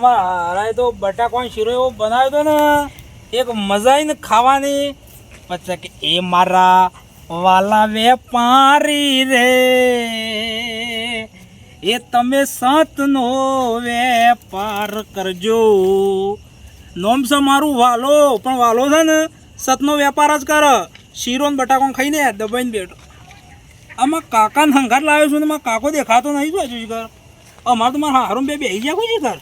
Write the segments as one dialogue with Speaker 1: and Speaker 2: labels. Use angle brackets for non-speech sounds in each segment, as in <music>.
Speaker 1: આમાં હરાય તો બટાકાનો શીરો એવો બનાવ્યો હતો ને, એક મજા આવીને ખાવાની. પછી કે એ મારા વાલા વેપારી રે, એ તમે સંતનો વેપાર કરજો. નોમ છે મારું વાલો, પણ વાલો છે ને, સતનો વેપાર જ કર. શીરો ને બટાકો ખાઈને દબાઈને બેઠો. આમાં કાકાને હંકાર લાવ્યો છું ને મારા કાકો દેખાતો નહીં જો હજુ ઘર અમારે તો મારા હારું બે બેસી ગયા કોઈ ઘર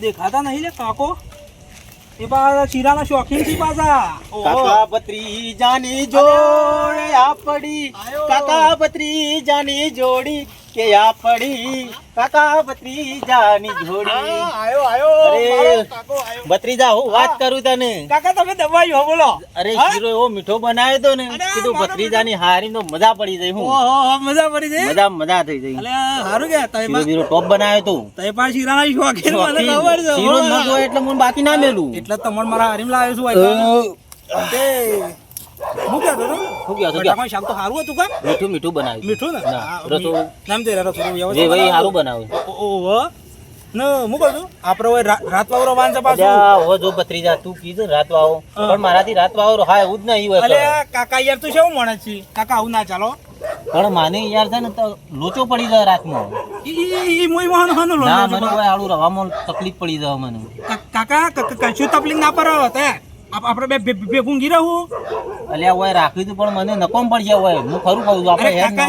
Speaker 1: દેખાતા નહીં લે કાકો? એ પાછા શીરાના શોખીનથી પાછા. ઓહો.
Speaker 2: પત્રી જાની જોડે આપડી. કાકા પત્રી જાની જોડી. કે આપડી કાકા ભત્રીજાની જોડી.
Speaker 1: આયો આયો
Speaker 2: અરે.
Speaker 1: કાકો આયો.
Speaker 2: ભત્રીજા હું વાત કરું તને?
Speaker 1: કાકા તમે દબાઈ હો બોલો.
Speaker 2: અરે? શીરો એવો મીઠો બનાવ્યો તો ને કીધું ભત્રીજાની હારી તો મજા પડી જાય હું.
Speaker 1: ઓહો મજા પડી જઈ
Speaker 2: મજા મજા થઈ જાય.
Speaker 1: અલે હારું કે તમે
Speaker 2: શીરો ટોપ બનાવ્યો તો.
Speaker 1: તમે પણ શીરાના શોખીન મને ખબર છે.
Speaker 2: શીરો ન જો એટલે મને બાકી ના મેલું.
Speaker 1: એટલે તમને મારા હારીમ લાવ્યો છું. તે હું તો
Speaker 2: શું કહો છો?
Speaker 1: બટાકાનું શાક તો સારું હતું કા
Speaker 2: મીઠું મીઠું બનાવ્યું
Speaker 1: મીઠું ને?
Speaker 2: રસોડું.
Speaker 1: નામ તે રસોડું
Speaker 2: જે ભાઈ સારું બનાવ્યું.
Speaker 1: ઓહો ને હું કહું છું આપણે હવે રાત વાળો વાન પાછું?
Speaker 2: અલ્યા, જો ભત્રીજા તું કીધું રાત વાવો. પણ મારાથી રાત વાવો હા એવું જ નહીં હોય
Speaker 1: અલે કાકા યાર તું શું માણસ છે? કાકા આવું ના ચાલો.
Speaker 2: પણ માને યાર છે ને તો લોચો પડી જાય રાતમાં
Speaker 1: ઈ ઈ- ઈ મોય વાહન હાનો લો
Speaker 2: ના મને કોઈ આડું રવામાં તકલીફ પડી જાય મને.
Speaker 1: કાકા કશું તકલીફ ના પર તે. આપણે બે ભેગું બે ભૂંગી રહું?
Speaker 2: અલ્યા હોય રાખ્યું તું પણ મને નકોમ પડી જાય ઓય. હું ખરું કહું આપણે તો.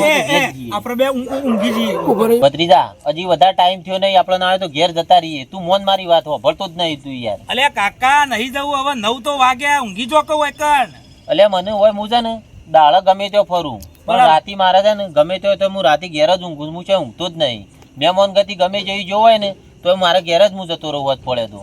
Speaker 1: આપણે બે ઊંઘી જઈએ.
Speaker 2: ભત્રીજા હજી વધારે ટાઈમ થયો નહીં આપણે ના આવે તો ઘેર જતા રહીએ. તું મોન મારી વાત હો ભરતો જ નહીં તું યાર.
Speaker 1: અલે કાકા નહીં જવું હવે નવ તો વાગ્યા ઊંઘી જો કહું એક
Speaker 2: અલ્યા મને હોય હું છે ને દાળ ગમે ત્યાં ફરું. પણ. રાતી મારે છે ને ગમે ત્યાં તો હું રાતે ઘેર જ ઊંઘું હું છે ઊંઘતો જ નહીં. મહેમાન ગતિ ગમે જેવી જોવાય હોય ને તો મારે ઘેર જ હું જતો રહું જ પડે તો.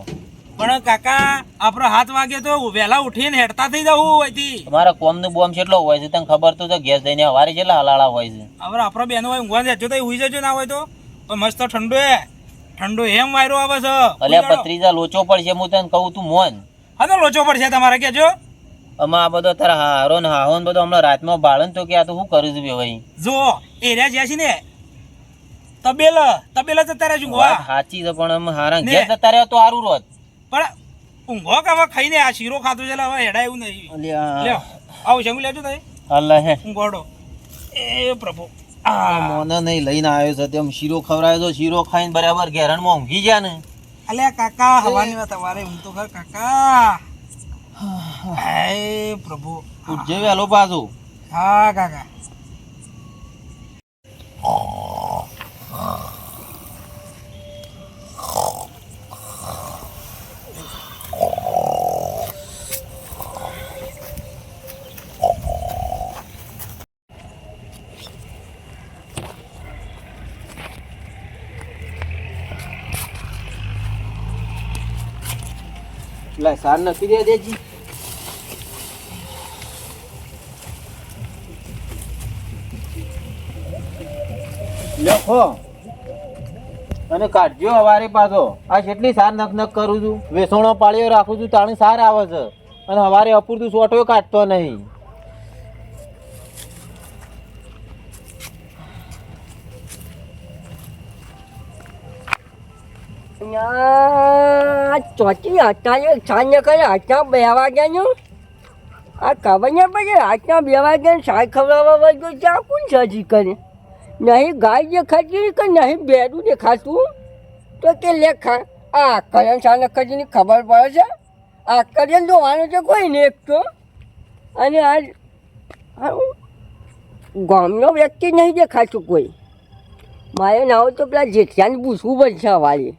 Speaker 1: પણ કાકા આપણો હાથ વાગે તો વહેલા ઉઠીને હેડતા થઈ જવું હોયથી
Speaker 2: અમારા કોમનું બોમ કેટલો હોય છે તને ખબર તો ગેસ દઈને હવારે કેટલા હલાળા હોય છે.
Speaker 1: હવે આપણો બેનો હોય ઊંઘવા જજો તો ઉઈ જજો ના હોય તો. પણ મસ્ત ઠંડો હે. ઠંડો એમ વાયરો આવે છે.
Speaker 2: અલ્યા પત્રીજા લોચો પડશે હું તને કહું તું મોન.
Speaker 1: હા તો લોચો પડશે તમારે કેજો
Speaker 2: આમાં આ બધો તારા હારો ને હાહો ને બધો હમણાં રાતમાં બાળન તો કે આ તો શું કરું છું ભાઈ?
Speaker 1: જો એરિયા જ્યાં છે ને તબેલા તબેલા જતા રહેજો
Speaker 2: વાત સાચી છે પણ હારા. ઘેર જતા રહ્યો તો સારું રોત
Speaker 1: પણ ઊંઘો કે હવે ખાઈને આ શીરો ખાધો છે હવે હેડા એવું નહીં.
Speaker 2: અલ્યા
Speaker 1: લ્યો આવું જમી લેજો તમે
Speaker 2: અલ્લા હે.
Speaker 1: ઊંઘોડો એ પ્રભુ.
Speaker 2: આ મોને નહીં લઈને આવ્યો છે તેમ શીરો ખવડાવ્યો તો શીરો ખાઈને બરાબર ઘેરણમાં ઊંઘી ગયા ને.
Speaker 1: અલ્યા કાકા હવાની વાત તમારે હું તો ઘર કાકા. હે પ્રભુ.
Speaker 2: ઉઠજે વેલો પાછો.
Speaker 1: હા કાકા.
Speaker 2: સાર નક્કી દે દેજી. લખો અને કાઢજો હવારે પાછો. આ જેટલી સાર નક નક કરું છું, વેસણો પાળીઓ રાખું છું, તાણી સાર આવે છે. અને હવારે અપૂરતું સોટો કાઢતો નહીં.
Speaker 3: આ ચોથી અત્યારે સાંજે કરે રાતના બે વાગ્યાનું આ ખબર પડે આટલા બે વાગ્યા સાય ખવડાવવા વાગ્યો ત્યાં કોણ સાજી કરે? નહીં ગાય દેખાતી કે નહીં બેડું દેખાતું તો કે લેખા આ કરણ સાને ખબર પડે છે? આ કરણ જોવાનું છે કોઈ ને એક તો? અને આજ ગામનો વ્યક્તિ નહીં દેખાતું કોઈ? મારે નાવ તો પેલા જેઠિયાને પૂછવું પડશે સવારે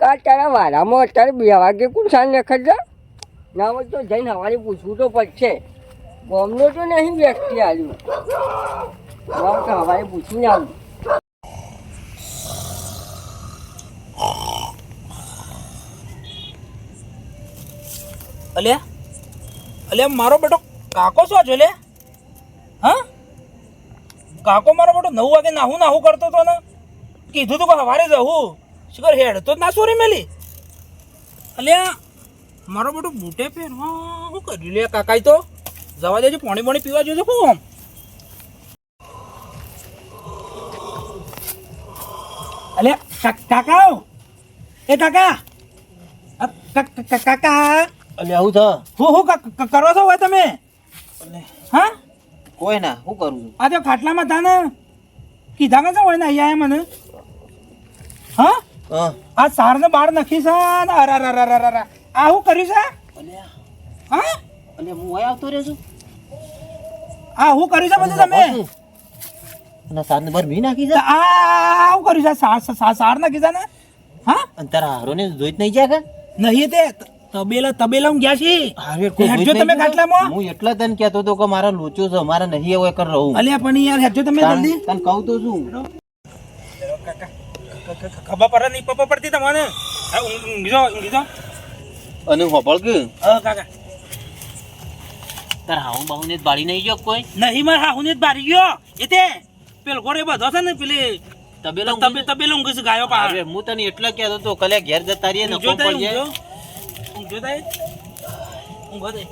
Speaker 3: કા તારા વારામાં અત્યારે બે વાગે કોણ સાંજ નખત ના હોય તો જઈને સવારે પૂછવું તો પડશે. ગમનો તો નહીં વ્યક્તિ આવ્યું. ના તો સવારે પૂછીને આવ્યું
Speaker 1: અલ્યા અલ્યા મારો બેટો કાકો શું છે લે હા? કાકો મારો બેટો નવ વાગે નાહું નાહું કરતો હતો ને. કીધું તું કે સવારે જવું શિખર હેડ તો જ ના સોરી મેલી. અલ્યા મારો મોટો બૂટે પહેર હું કર્યું લે કાકાઈ તો? જવા દેજો પાણી પાણી પીવા જોજો ખૂબ આમ? અલ્યા કા- કાકા એ કાકા! કાકા!
Speaker 2: અલે આવું થા?
Speaker 1: હું હું ક- ક- કરો છો હોય તમે? હા?
Speaker 2: કોઈ ના શું કરું છું.
Speaker 1: આ તો ખાટલામાં હતા ને કીધા કે છો હોય ને અહીંયા મને. હા
Speaker 2: હા?
Speaker 1: આ સારને બાર નખી છે ને અરે અરે અરે અરે આ શું કર્યું છે? હા?
Speaker 2: અલ્યા હું અહીં આવતો રહ્યો છું
Speaker 1: આ શું કર્યું છે બધું તમે?
Speaker 2: અને સાત નંબર મી નાખી છે.
Speaker 1: આ આ શું કર્યું છે? સાર સાર સાર નાખી છે ને? હા?
Speaker 2: અને તારા હારોને જોઈ જ નહીં જાય કે?
Speaker 1: નહીં તે તબેલા તબેલા હું ગયા છે. હેડજો તમે? ખાટલામાં?
Speaker 2: હું એટલા તને કહેતો તો કે મારા લોચો છે મારા નહીં એવો કર રહું.
Speaker 1: અલ્યા પણ યાર હેડજો તમે જલ્દી.
Speaker 2: તને કહું તો શું?
Speaker 1: ખબર પડે નહીં પપ્પા પડતી તમને હા, ઊંઘ- ઊંઘી જાઓ, ઊંઘી જાઓ.
Speaker 2: અને હોબળ કે
Speaker 1: હા, કાકા
Speaker 2: તાર હાઉ બાહુને જ બાળી નહીં ગયો કોઈ
Speaker 1: નહીં માર હા હું જ બારી ગયો એ તે પેલો ઘોડે બધો છે ને પેલી
Speaker 2: તબેલો
Speaker 1: તબે તબેલો ઊંઘે છે ગાયો પા
Speaker 2: અરે હું તને એટલે કહેતો તો કલે ઘેર જતા રહીએ ને
Speaker 1: ઊંઘજો તાય,
Speaker 2: પડી જાય
Speaker 1: ઊંઘજો. ઊંઘજો તાય. ઊંઘો તાય.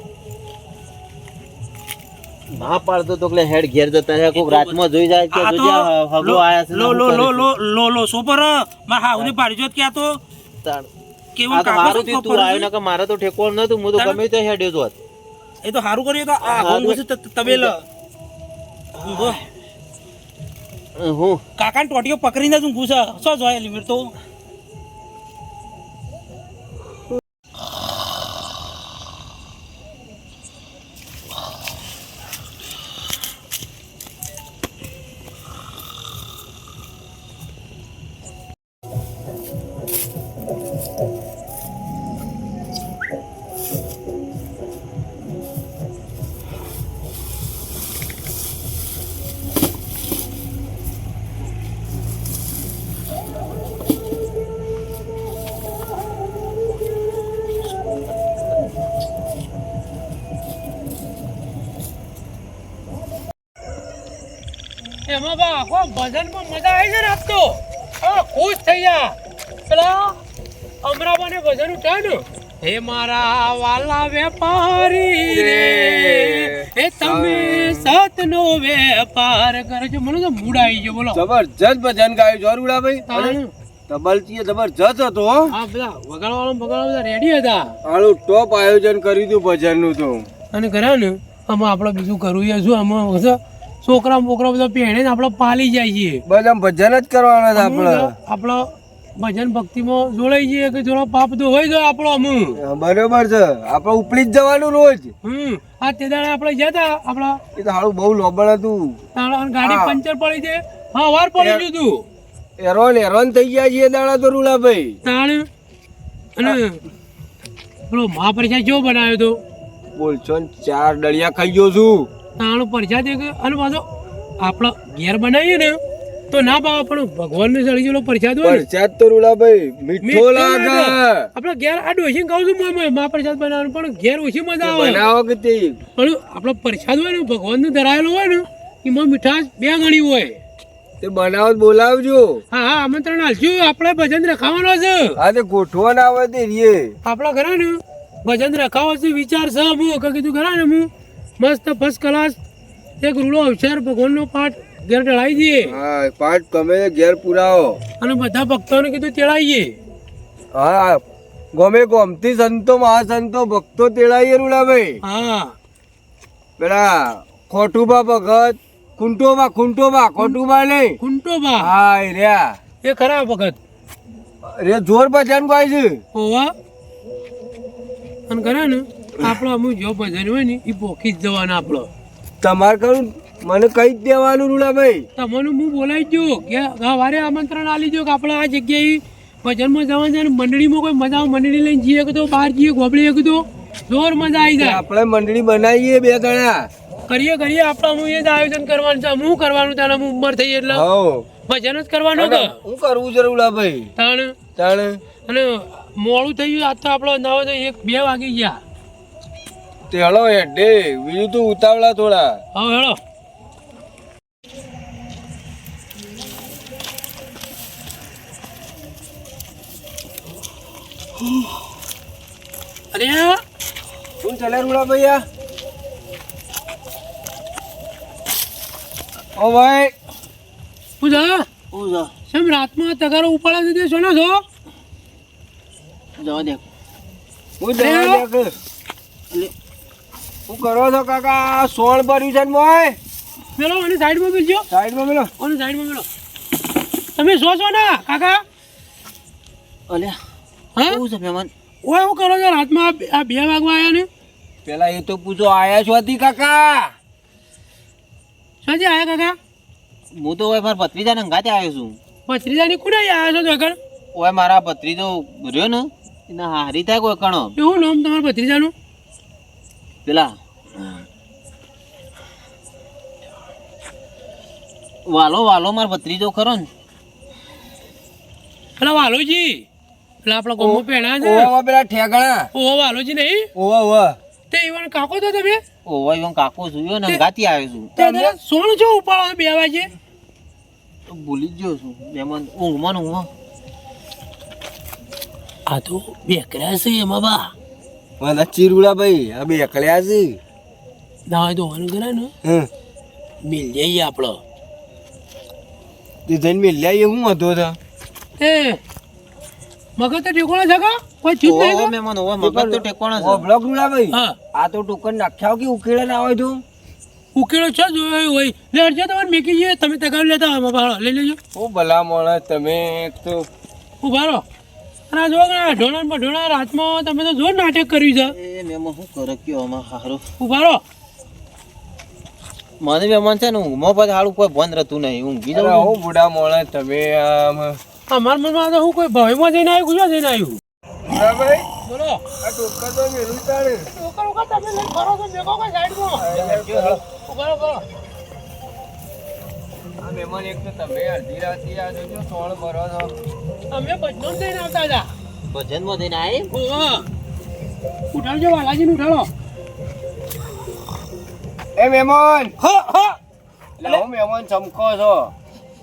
Speaker 2: ના પાડતો તો એટલે હેડ ઘેર જતા રહે કોક રાતમાં જોઈ જાય કે જોજે
Speaker 1: હગો
Speaker 2: આયા છે
Speaker 1: લો લો લો લો લો લો સોપરમાં હા હું પાડી જોત કે આ તો. કેવું
Speaker 2: તો
Speaker 1: કાગળ
Speaker 2: હારું તું
Speaker 1: ખબર
Speaker 2: આવ્યો ને કે મારે તો ઠેકોણ નતું હું તો ગમે તે હેડ્યો જોત
Speaker 1: એ તો સારું કર્યું તો આ હું છે ત- તબેલો?
Speaker 2: હું
Speaker 1: કાકાને ટોટીઓ પકડીને જ ઊંઘું ઘૂસા શું જોય લિમિટ તો?
Speaker 4: એમાં બા આખો ભજનમાં મજા આવી છે ને તો. હા ખુશ થઈ ગયા પેલા અમરાબાને ભજન ઉઠાવ્યું હે મારા વાલા વેપારી રે હે તમે સતનો વેપાર કરજો મને તો મૂડ આવી ગયો બોલો.
Speaker 5: જબરજસ્ત ભજન ગાયું છો રૂડાભાઈ.
Speaker 4: તાણ.
Speaker 5: તબલચીએ જબરજસ્ત હતો હા.
Speaker 4: બધા વગાડવાળો બગાડવા બધા રેડી હતા.
Speaker 5: આનું ટોપ આયોજન કર્યું હતું ભજનનું તો.
Speaker 4: અને કર્યા ને આમાં આપણે બીજું કરવું શું આમાં છોકરા બોકરા બધા પહેણે ને આપણે પાલી જાય છીએ
Speaker 5: બધા ભજન જ કરવાના છે આપણે.
Speaker 4: આપણે ભજન ભક્તિમાં જોડાઈ જઈએ કે જોડો પાપ તો હોય જાય આપણો અમુક.
Speaker 5: બરોબર છે. આપણે ઉપડી જ જવાનું રોજ.
Speaker 4: હમ આ તે દાડે આપણે જતા આપણા
Speaker 5: એ તો હારું બહુ લોબણ હતું.
Speaker 4: ગાડી પંચર પડી છે. હા વાર પડી ગયું તું.
Speaker 5: એરોન એરોન થઈ ગયા છીએ દાડા તો રૂડાભાઈ.
Speaker 4: તાણ અને પેલો મહાપ્રસાદ કેવો બનાવ્યો તો?
Speaker 5: બોલશો ને ચાર ડળિયા ખાઈ ગયો છું.
Speaker 4: તાણ પ્રસાદ દે અને પાછો આપણો ઘેર બનાવીએ ને તો ના ભાવ પણ ભગવાનને ચડી જેલો પ્રસાદ હોય ને.
Speaker 5: પરસાદ તો રૂડાભાઈ મીઠો લાગે.
Speaker 4: આપણે ઘેર આ ડોસી કહું છું મા- પ્રસાદ બનાવવાનું પણ ઘેર ઓછી મજા આવે.
Speaker 5: બનાવો કે તે?
Speaker 4: પણ આપણો પ્રસાદ હોય ને ભગવાનને ધરાયેલો હોય ને એમાં મીઠાશ બે ગણી હોય.
Speaker 5: તે બનાવો બોલાવજો.
Speaker 4: હા હા આમંત્રણ આલશું આપણે ભજન રખાવાનો છે.
Speaker 5: હા તે ગોઠવાના આવે તે રીએ
Speaker 4: આપણા ઘરે ને ભજન રખાવો છે વિચાર છે હું કે કીધું ઘરે ને હું. મસ્ત ફર્સ્ટ ક્લાસ એક રૂડો અવસર ભગવાનનો પાઠ ઘેર ચડાવી દઈએ.
Speaker 5: હા પાઠ તમે ઘેર પુરાવો.
Speaker 4: અને બધા ભક્તોને કીધું તેડાવીએ
Speaker 5: હા ગમે ગમતી સંતો મહાસંતો ભક્તો તેડાઈએ રૂડાભાઈ.
Speaker 4: હા.
Speaker 5: પેલા ખોટુબા ભગત ખૂંટોબા ખૂંટોબા ખોટુબા નહીં.
Speaker 4: કુંટો બા
Speaker 5: હા એ રહ્યા.
Speaker 4: એ ખરા ભગત.
Speaker 5: રે જોર ભજન ગાય છે.
Speaker 4: હોવા. અને ઘરે ને? આપણો અમુક જો ભજન હોય ને એ પોખી જ જવાના આપણો.
Speaker 5: તમારે કહ્યું મને કઈ જ દેવાનું રૂડાભાઈ
Speaker 4: તમને હું બોલાવી દઉં કે સવારે આમંત્રણ આલી દો કે આપણે આ જગ્યાએ ભજનમાં જવાનું છે મંડળીમાં કોઈ મજા મંડળી લઈને જઈએ કે તો બહાર જઈએ ગોબળી કે તો જોર મજા આવી જાય.
Speaker 5: આપણે મંડળી બનાવીએ બે ગણા
Speaker 4: કરીએ કરીએ આપણે હું એ જ આયોજન કરવાનું છે. હું કરવાનું તને હું ઉંમર થઈ એટલે ભજન જ કરવાનું કે?
Speaker 5: હું કરવું છે રૂડાભાઈ
Speaker 4: તણ?
Speaker 5: તણ?
Speaker 4: અને મોડું થઈ ગયું આજ તો આપણો ના હોય તો એક બે વાગી ગયા.
Speaker 5: તે હળો હેડે બીજું તું ઉતાવળા થોડા.
Speaker 4: હા હેળો. અરે
Speaker 5: શું ચાલે રૂડા આ ઓ ભાઈ.
Speaker 4: પૂજા
Speaker 2: હું જા
Speaker 4: શેમ રાતમાં તગારો ઉપાડા છે સોનો છો?
Speaker 2: જવા દે.
Speaker 5: હું જવા દે. શું કરો છો કાકા? સોળ ભર્યું છે ને મોય?
Speaker 4: મેલો અને સાઈડમાં મિલજો.
Speaker 5: સાઈડમાં મેલો.
Speaker 4: અને સાઈડમાં મેલો. તમે શો છો ને કાકા?
Speaker 2: અલ્યા
Speaker 4: હા?
Speaker 2: શું છે મહેમાન?
Speaker 4: ઓય શું કરો છો? રાતમાં આ બે- વાગવા આવ્યા ને.
Speaker 5: પેલા એ તો પૂછો આયા છો હતી કાકા?
Speaker 4: સાંજે આયા કાકા?
Speaker 2: હું તો હવે મારા ભત્રીજાને આવ્યો છું.
Speaker 4: ભત્રીજાની કુડે આવ્યા છો આગળ?
Speaker 2: ઓય મારા ભત્રીજો રહ્યો ને એના હારી થાય કોઈ કણો.
Speaker 4: એવું નામ તમારા ભત્રીજાનું?
Speaker 2: પેલા વાલો વાલો મારો ભત્રીજો ખરો ને
Speaker 4: પેલા વાલોજી. પેલા આપણા ગોમો પેણા છે.
Speaker 5: ઓવા પેલા ઠેગણા.
Speaker 4: ઓવા વાલોજી નહીં?
Speaker 5: ઓવા ઓવા.
Speaker 4: તે ઈવન કાકો તો તમે?
Speaker 2: ઓવા ઈવન કાકો સુયો ને ગાતી આવ્યો છું.
Speaker 4: તમે સોણ છો ઉપાડો બે વાજે?
Speaker 2: તો ભૂલી જ ગયો છું. મહેમાન ઊંઘમાં ઊંઘમાં.
Speaker 4: આ તો બેકરા છે એમાં બા.
Speaker 5: મને ચીરુડા ભાઈ આ બે એકલ્યા છે.
Speaker 4: દાવા ધોવાનું કરે ને?
Speaker 5: હમ
Speaker 4: મિલ જઈએ આપણો
Speaker 5: તે જઈને મિલ એ હું હતો તો
Speaker 4: એ મગજ તો ટેકોણા છે કા? કોઈ ચીજ નહીં તો?
Speaker 2: મહેમાન ઓવા મગજ તો ટેકોણા છે.
Speaker 5: ઓભળો ગુલા ભાઈ.
Speaker 4: હા.
Speaker 5: આ તો ટોકન નાખ્યા કે ઉકેળે ના હોય તું?
Speaker 4: ઉકેળો છે જોયો હોય લે અરજે તમારે મેકી જઈએ. તમે તગાવી લેતા હોય ભાડો. લઈ લેજો.
Speaker 5: ઓ ભલા મોણા તમે તો
Speaker 4: ઊભા રહો. અને આ જો કે આ પર ઢોળણ હાથમાં તમે તો જોર નાટક કર્યું છે.
Speaker 2: એ મહેમાન શું કરે કયો આમાં હારું?
Speaker 4: ઊભા રહો.
Speaker 2: મને મહેમાન છે ને ઊંઘમાં પછી હારું કોઈ બંધ રહેતું નહીં. ઊંઘી
Speaker 5: અરે
Speaker 2: જાઉં
Speaker 5: હું બુડા મોળે તમે આમ.
Speaker 4: અમારા મનમાં તો હું કોઈ ભયમાં જઈને આવ્યું ગુજરાત જઈને આવ્યું?
Speaker 5: ભાઈ.
Speaker 4: બોલો.
Speaker 5: આ ટોકન તો મેં રૂતાડે
Speaker 4: ઉકળ ઉકળ તમે લઈ ફરો છો મેકો કઈ સાઈડમાં. ઊભા રહો
Speaker 5: આ મહેમાન એક તો તમે અડધી રાતે આ જોજો સોળ ભરો છો.
Speaker 4: અમે બચનો થઈને આવતા હતા.
Speaker 2: ભજનમાં થઈને આવી
Speaker 4: ઓહો બાલાજી વાલાજીને ઉઠાડો
Speaker 5: એ મહેમાન
Speaker 1: હો હો.
Speaker 5: મહેમાન ચમકો છો.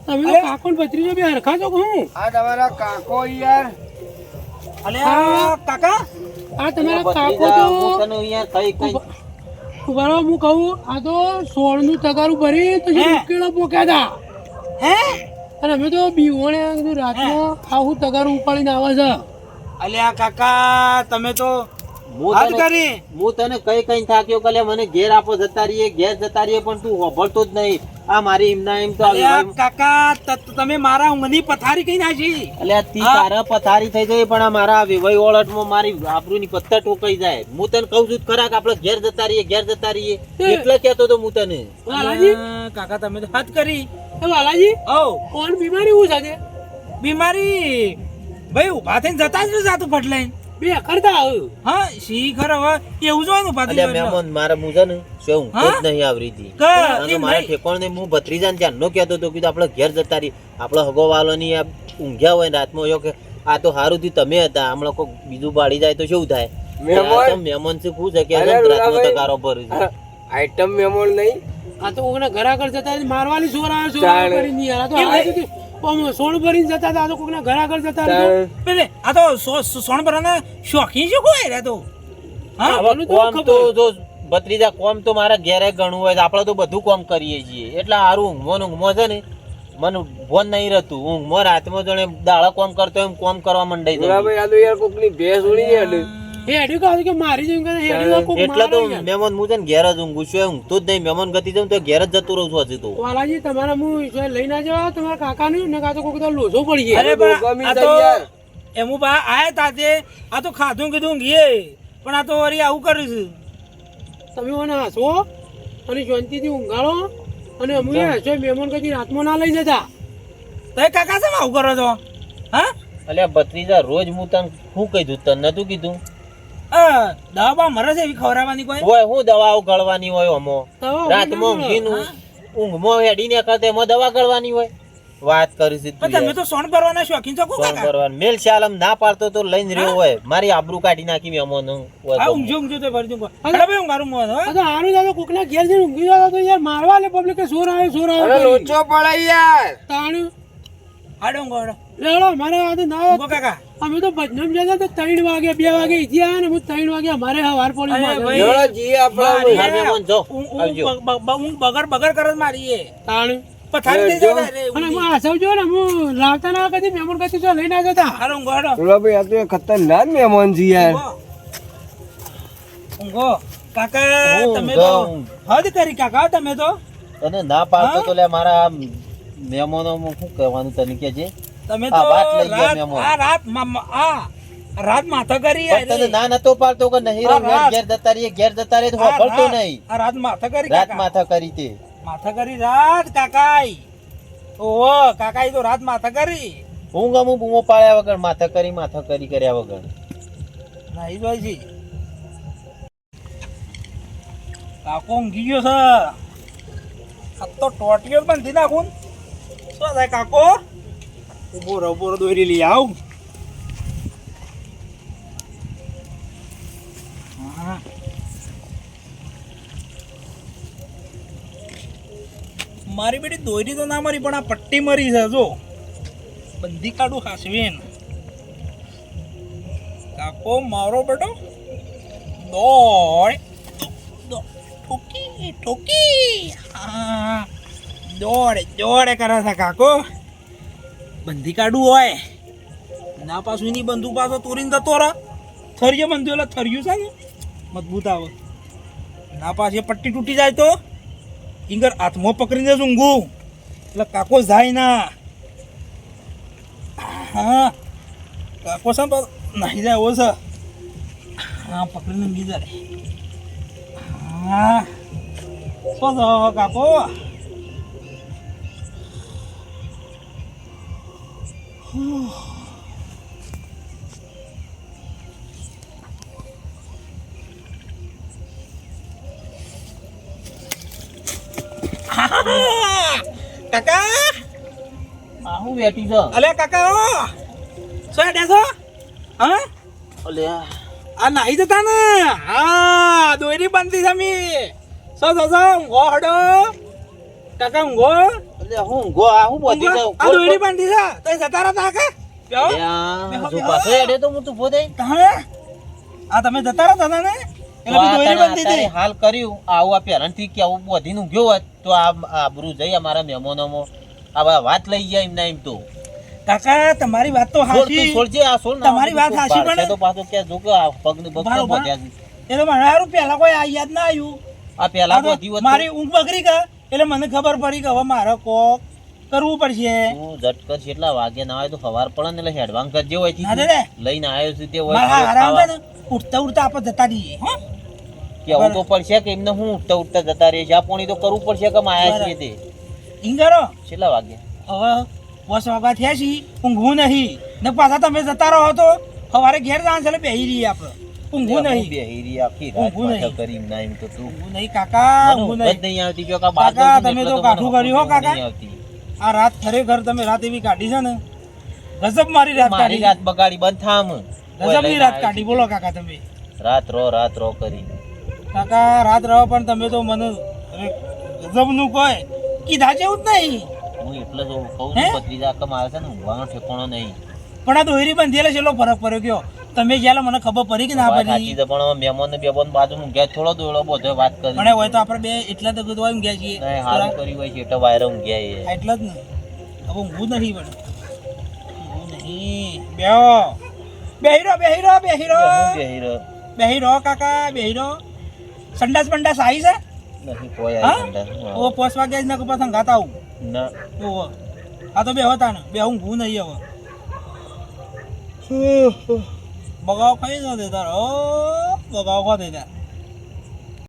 Speaker 4: તમે કાકો ને ભત્રીજો બે હરખા છો હું?
Speaker 5: આ તમારા કાકો યાર.
Speaker 1: અલે કાકા?
Speaker 4: આ તમારા કાકો તો
Speaker 2: યાર કઈ કઈ
Speaker 4: બરાબર હું કહું આ તો સોળનું તગારું ભરી તો ઉકેલો પોક્યા હતા
Speaker 1: હે?
Speaker 4: અને અમે તો બીવણે કીધું રાતમાં આવું તગારું ઉપાડીને આવે છે.
Speaker 1: અલ્યા કાકા તમે તો
Speaker 2: હું તને હું તને કઈ કઈ થાક્યો કલે? મને ઘેર આપો જતા રહીએ ઘેર જતા રહીએ પણ તું હોભળતો જ નહીં. આ મારી એમના એમ તો આવી
Speaker 1: કાકા તમે મારા ઊંઘની પથારી કઈ નાખી?
Speaker 2: એટલે તી તારા પથારી થઈ જાય પણ આ મારા વિવાહ ઓળટમાં મારી આબરૂની પત્તા ટોકાઈ જાય. હું તને કહું છું ખરાક ખરા કે આપણે ઘેર જતા રહીએ ઘેર જતા રહીએ? એટલે કહેતો તો હું તને.
Speaker 4: વાલાજી?
Speaker 1: કાકા તમે તો હાથ કરી.
Speaker 4: એ વાલાજી?
Speaker 1: ઓ.
Speaker 4: કોણ બીમારી? હું છે
Speaker 1: બીમારી? ભાઈ ઊભા થઈને જતા જ જતું ફટલાઈન
Speaker 4: બે કરતા આવું
Speaker 1: હા સી ખર હવે એવું જ હોય ને થઈને
Speaker 2: મહેમાન મારા મું ને શું હું
Speaker 1: હા?
Speaker 2: જ નહીં આવરી હતી
Speaker 1: કે
Speaker 2: અને
Speaker 1: એમ
Speaker 2: ને
Speaker 1: નહીં.
Speaker 2: ભત્રીજા ને ભત્રીજાને ધ્યાનનો કહેતો હતો કીધું આપણે ઘેર જતા રહીએ આપણો હગો વાલોની આ ઊંઘ્યા હોય ને રાતમાં યો કે આ તો હારું થી તમે હતા હમણાં કોઈ બીજું બાળી જાય તો શું થાય
Speaker 5: મહેમાન?
Speaker 2: છે શું છે કે રાતનો. તગારો છે
Speaker 5: આઈટમ મહેમાન નહીં
Speaker 4: આ તો કોકના ઘર આગળ જતા મારવાની સોર આવે કરી કરીને આ તો સોળ ભરીને જતા હતા આ તો કોકના ઘર આગળ જતા હતા.
Speaker 1: આ તો સોણ ભરાના શોખીન છે કોઈ રે તો? હા?
Speaker 4: તો
Speaker 2: કોમ તો જો ભત્રીજા કોમ તો મારા ઘેરે ઘણું હોય તો આપણે તો બધું કોમ કરીએ છીએ. એટલે હારું ઊંઘમાં ઊંઘમાં છે ને મને ભોન નહીં રહેતું. ઊંઘમાં રાતમાં જણે દાડા કોમ કરતો હોય એમ કોમ કરવા મંડાઈ જાય
Speaker 5: યાર કોકની ભેંસ ઉડી
Speaker 4: જાય હેડ્યું કહું કે મારી જેમ કહે હેડ્યું કોક
Speaker 2: એટલે તો મહેમાન હું છે ને ઘેર જ ઊંઘું છું ઊંઘતો જ નહીં મહેમાન ગતિ જાઉં તો ઘેર જ જતું રહું છું હજી તો.
Speaker 4: વાલાજી તમારા હું લઈ ના જવા તમારા કાકાને ને કાં તો કોક તો લોચો પડી જાય
Speaker 1: અરે પણ આ તો. એમું બા આયા તાતે આ તો ખાધું કીધું ઘીએ. પણ આ તો વળી આવું કર્યું છે.
Speaker 4: તમે મને હસો અને શાંતિથી ઊંઘાડો અને અમે હસો મહેમાન કદી રાતમાં ના લઈ જતા.
Speaker 1: તો કાકા શેમ આવું કરો છો? હા?
Speaker 2: અલ્યા ભત્રીજા રોજ હું તને શું કીધું? તને નતું કીધું?
Speaker 1: દવા મરે છે એવી ખવડાવવાની કોઈ?
Speaker 2: હોય હું દવાઓ ગળવાની હોય અમો રાતમાં ઊંઘીને ઊંઘમાં હેડીને કરતે એમાં દવા ગળવાની હોય. વાત કરી છે
Speaker 1: તમે તો સોન ભરવાના શોખીન છો કાકા?
Speaker 2: કરવાનું? મેલ શાલમ ના પાડતો તો લઈને રહ્યો હોય. મારી આબરૂ કાઢી નાખી મહેમાન
Speaker 1: હા ઊંઘજો ઊંઘજો તો ભરી દઉં. અરે ભાઈ ઊંઘારું મોં હો.
Speaker 4: આ તો આનું દાદા કોકના ઘેર જઈને ઊંઘી જતા તો યાર મારવા લે પબ્લિક કે સોર આવે સોર આવે
Speaker 5: અરે લોચો પડાય યાર.
Speaker 4: તાણું.
Speaker 1: આડો ઊંઘો
Speaker 4: લેવડો મારે આજે ના
Speaker 1: કાકા
Speaker 4: અમે તો ભજનમ જતા તો ત્રણ વાગે બે વાગે ઈથી આવ્યા ને હું ત્રણ વાગે અમારે હવાર પડી.
Speaker 1: ભાઈ.
Speaker 5: જી આપણો
Speaker 1: મારી
Speaker 2: હાર મહેમાન જો,
Speaker 1: હું બગર બગર કરે છે મારી એ
Speaker 4: તાણું
Speaker 1: પથારી દે જાય રે,
Speaker 4: અને. હું આસવજો ને હું લાવતા ના કદી મેમોન કદી જો લઈને હતા
Speaker 1: હાલો, ઊંઘો, હાલો.
Speaker 5: ભાઈ આ તો ખતરનાક મેમોન જી યાર.
Speaker 1: ઊંઘો. કાકા તમે તો હદ કરી કાકા તમે તો
Speaker 2: તને ના પાડતો તો લે મારા મહેમાનો શું કહેવાનું તને કે છે
Speaker 1: તમે તો
Speaker 2: વાત લઈ ગયા
Speaker 1: રાત આ રાત આ રાત માથા કરી
Speaker 2: તને ના નતો પાડતો કે નહીં
Speaker 1: આ
Speaker 2: ઘેર જતા રહીએ ઘેર જતા રહીએ તો
Speaker 1: આ
Speaker 2: નહીં.
Speaker 1: આ રાત માથા કરી
Speaker 2: રાત માથા કરી તે.
Speaker 1: માથા કરી રાત કાકાઈ. ઓહો કાકાઈ તો રાત માથા કરી.
Speaker 2: હું ગમું બૂમો પાડ્યા વગર માથા કરી માથા કરી કર્યા વગર.
Speaker 1: નહીં જોઈ છે. કાકો ઊંઘી ગયો છે. આ તો ટોટિયો બાંધી નાખું. શું થાય કાકો? ઊભો રહો ઊભો રહો, દોરી લઈ આવ. મારી બેટી દોરી તો ના મરી, પણ આ પટ્ટી મરી છે, જો. બંધી કાઢું હાસવીન કાકો, મારો બેટો. દોડ. ઠોકી ઠોકી. દોડે દોડે કરે છે કાકો. બંધી કાઢવું હોય. ના, પાછું એની બંધુ પાછો તોરીને જતો રહે. થરીએ બંધુ, એટલે થર્યું છે ને? મજબૂત આવે. ના, પાછી પટ્ટી તૂટી જાય તો? ઇંગર હાથમાં પકડીને જ ઊંઘું. એટલે કાકો જાય ના. હા. કાકો છે નાહી જાય, એવો છે. હા, પકડીને ઊંઘી જાય. હા. શું કાકો? <sighs> કાકા?
Speaker 2: આ હું બેઠી છે.
Speaker 1: અલે કાકા ઓ હેડે છો? હા?
Speaker 2: અલે
Speaker 1: આ. નાહી જતા ને? હા દોરી બાંધી સમી. સો સો સો ઊંઘો હડો. કાકા ઊંઘો.
Speaker 2: અલે હું ઊંઘો આ હું બોધી
Speaker 1: ઊંઘો. આ દોરી બાંધી છે. તો જતા રહા કાકા બેહો. બેહો,
Speaker 2: જો પાછો હેડે તો હું તું પોતે
Speaker 1: આ તમે જતા રહા હતા ને એટલે મેં દોરી બાંધી હતી.
Speaker 2: હાલ કર્યું. આવું આ પેરણથી કે આવું બોધીને ઊંઘ્યો હોત તો આ આબરૂ જઈ અમારા મહેમાનોમાં. આ વાત લઈ જાય એમના એમ તો.
Speaker 1: કાકા તમારી વાત તો હાચી.
Speaker 2: છોડજે આ છોડ
Speaker 1: તમારી વાત હાચી પણ-
Speaker 2: તો પાછો કે જો કે બોધ્યા છે.
Speaker 1: એ તો પહેલા કોઈ આ યાદ ના આવ્યું.
Speaker 2: આ પેલા બોધી
Speaker 1: મારી ઊંઘ બગડી ગઈ. એટલે મને ખબર પડી કે હવે મારે કોક કરવું પડશે.
Speaker 2: તું ઝટકર કેટલા વાગે ના આવે તો સવાર પડે ને એટલે હેડવાંગ કરજે હોય
Speaker 1: દે.
Speaker 2: લઈને આવ્યો છું તે હોય
Speaker 1: આરામ ને ઉઠતા ઉઠતા આપણે જતા રહીએ હો.
Speaker 2: કેવું તો પડશે કે એમને હું ઉઠતા ઉઠતા જતા રહીએ ચા પોણી તો કરવું પડશે કે માયા છે તે?
Speaker 1: ઈંગરો
Speaker 2: કેટલા વાગે?
Speaker 1: હવે બસ વાગા થયા છી ઊંઘવું નહીં. ને પાછા તમે જતા રહો તો સવારે ઘેર જવાનું છે એટલે બેહી રહીએ આપણે. નહીં.
Speaker 2: આખી રાત માથા કરી એમના એમ તો તું.
Speaker 1: ઊંઘવું નહીં કાકા
Speaker 2: ઊંઘ
Speaker 1: નહીં.
Speaker 2: નહીં આવતી. જો કે
Speaker 1: તમે તો કાઠું કર્યું હો, કાકા. આ રાત ખરેખર તમે રાત એવી કાઢી છે ને? ગજબ મારી રાત કાઢી.
Speaker 2: રાત બગાડી બંધ થામ.
Speaker 1: ગજબની રાત કાઢી. બોલો કાકા તમે.
Speaker 2: રાત રો રાત રો કરી.
Speaker 1: કાકા રાત રહો પણ તમે તો મને ગજબનું કોઈ કીધા જેવું જ નહીં.
Speaker 2: હું એટલે જ કહું? છું ને ઊંઘવાનો ઠેકાણો નહીં.
Speaker 1: પણ આ દોરી બંધેલા છે એટલો ફરક પડ્યો કયો? તમે ગયા મને ખબર પડી કે ના પડી.
Speaker 2: પણ મહેમાન ને બેબોન બાજુ ઊંઘ્યા થોડો દોડો બધો વાત કરી.
Speaker 1: પણ હોય તો આપણે બે એટલા તો કીધું હોય ઊંઘ્યા છીએ.
Speaker 2: નહીં, હારું કર્યું હોય છે એટલે વાયર હું
Speaker 1: ગયા એટલા જ ને. હવે હું નથી પણ. નહીં. બેહો. બેહીરો બેહીરો બેહીરો.
Speaker 2: હું બેહી રહ્યો.
Speaker 1: બેહીરો. કાકા બેહીરો. સંડાસ બંડાસ આવી છે?
Speaker 2: નહીં કોઈ
Speaker 1: હા?
Speaker 2: આવી.
Speaker 1: ઓ પોસ વાગે જ ને કપા ગાતા આવું.
Speaker 2: ના.
Speaker 1: ઓ આ તો બે હતા ને બે હું ભૂ નહીં હવે. બગાવ ખાઈ દો દેતા ઓ બગાવ ખા દેતા